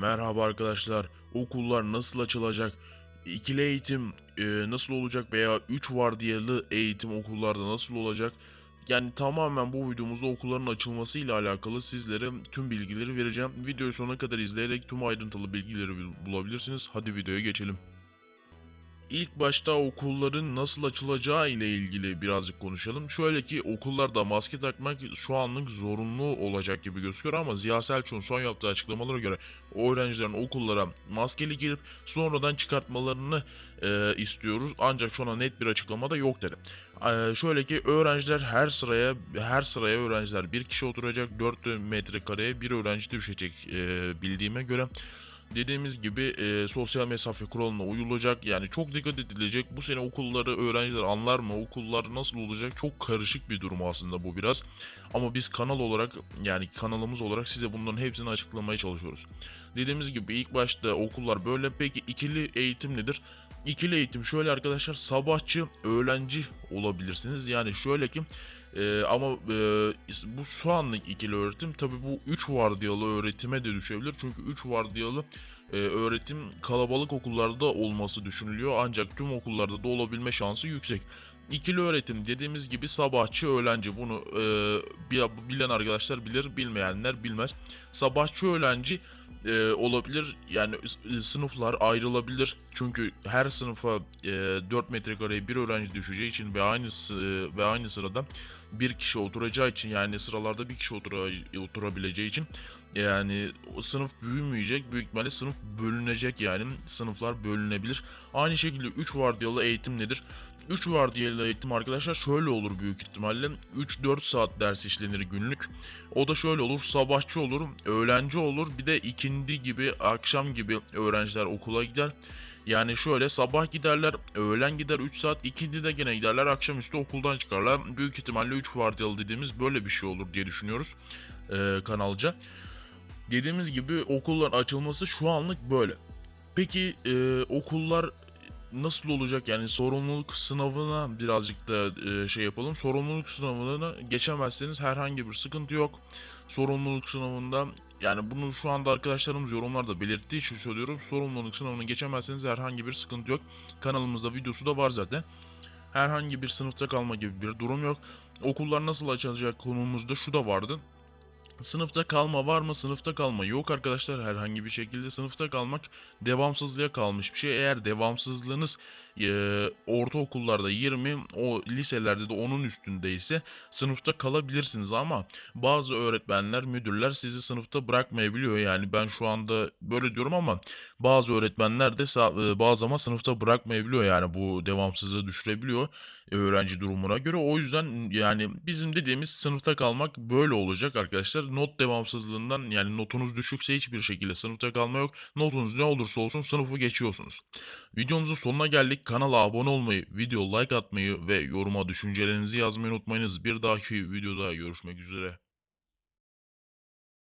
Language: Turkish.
Merhaba arkadaşlar. Okullar nasıl açılacak? İkili eğitim e, nasıl olacak veya 3 vardiyalı eğitim okullarda nasıl olacak? Yani tamamen bu videomuzda okulların açılması ile alakalı sizlere tüm bilgileri vereceğim. Videoyu sonuna kadar izleyerek tüm ayrıntılı bilgileri bulabilirsiniz. Hadi videoya geçelim. İlk başta okulların nasıl açılacağı ile ilgili birazcık konuşalım. Şöyle ki okullarda maske takmak şu anlık zorunlu olacak gibi gözüküyor ama Ziya Selçuk'un son yaptığı açıklamalara göre öğrencilerin okullara maskeli girip sonradan çıkartmalarını e, istiyoruz. Ancak şu an net bir açıklama da yok dedi. E, şöyle ki öğrenciler her sıraya her sıraya öğrenciler bir kişi oturacak 4 metrekareye bir öğrenci düşecek e, bildiğime göre. Dediğimiz gibi e, sosyal mesafe kuralına uyulacak. Yani çok dikkat edilecek. Bu sene okulları öğrenciler anlar mı? Okullar nasıl olacak? Çok karışık bir durum aslında bu biraz. Ama biz kanal olarak yani kanalımız olarak size bunların hepsini açıklamaya çalışıyoruz. Dediğimiz gibi ilk başta okullar böyle. Peki ikili eğitim nedir? İkili eğitim şöyle arkadaşlar sabahçı, öğlenci olabilirsiniz. Yani şöyle ki e, ama e, bu şu anlık ikili öğretim tabi bu 3 vardiyalı öğretime de düşebilir. Çünkü 3 vardiyalı e, öğretim kalabalık okullarda olması düşünülüyor. Ancak tüm okullarda da olabilme şansı yüksek. İkili öğretim dediğimiz gibi sabahçı öğlenci bunu e, bilen arkadaşlar bilir bilmeyenler bilmez. Sabahçı öğlenci e, olabilir. Yani sınıflar ayrılabilir. Çünkü her sınıfa e, 4 metrekareye bir öğrenci düşeceği için ve aynı e, ve aynı sırada bir kişi oturacağı için yani sıralarda bir kişi otura, oturabileceği için yani o sınıf büyümeyecek. Büyük ihtimalle sınıf bölünecek yani. Sınıflar bölünebilir. Aynı şekilde 3 vardiyalı eğitim nedir? 3 vardiyalı eğitim arkadaşlar şöyle olur büyük ihtimalle. 3-4 saat ders işlenir günlük. O da şöyle olur. Sabahçı olur, öğlenci olur. Bir de ikindi gibi, akşam gibi öğrenciler okula gider. Yani şöyle sabah giderler, öğlen gider 3 saat, ikindi de gene giderler, akşamüstü okuldan çıkarlar. Büyük ihtimalle 3 vardiyalı dediğimiz böyle bir şey olur diye düşünüyoruz e, kanalca. Dediğimiz gibi okulların açılması şu anlık böyle. Peki e, okullar nasıl olacak yani sorumluluk sınavına birazcık da e, şey yapalım. Sorumluluk sınavına geçemezseniz herhangi bir sıkıntı yok. Sorumluluk sınavında yani bunu şu anda arkadaşlarımız yorumlarda belirttiği için söylüyorum. Sorumluluk sınavını geçemezseniz herhangi bir sıkıntı yok. Kanalımızda videosu da var zaten. Herhangi bir sınıfta kalma gibi bir durum yok. Okullar nasıl açılacak konumuzda şu da vardı. Sınıfta kalma var mı? Sınıfta kalma yok arkadaşlar. Herhangi bir şekilde sınıfta kalmak devamsızlığa kalmış bir şey. Eğer devamsızlığınız e, ortaokullarda 20, o liselerde de onun üstündeyse sınıfta kalabilirsiniz ama bazı öğretmenler, müdürler sizi sınıfta bırakmayabiliyor. Yani ben şu anda böyle diyorum ama bazı öğretmenler de e, bazı zaman sınıfta bırakmayabiliyor. Yani bu devamsızlığı düşürebiliyor öğrenci durumuna göre. O yüzden yani bizim dediğimiz sınıfta kalmak böyle olacak arkadaşlar. Not devamsızlığından yani notunuz düşükse hiçbir şekilde sınıfta kalma yok. Notunuz ne olursa olsun sınıfı geçiyorsunuz. Videomuzun sonuna geldik. Kanala abone olmayı, video like atmayı ve yoruma düşüncelerinizi yazmayı unutmayınız. Bir dahaki videoda görüşmek üzere.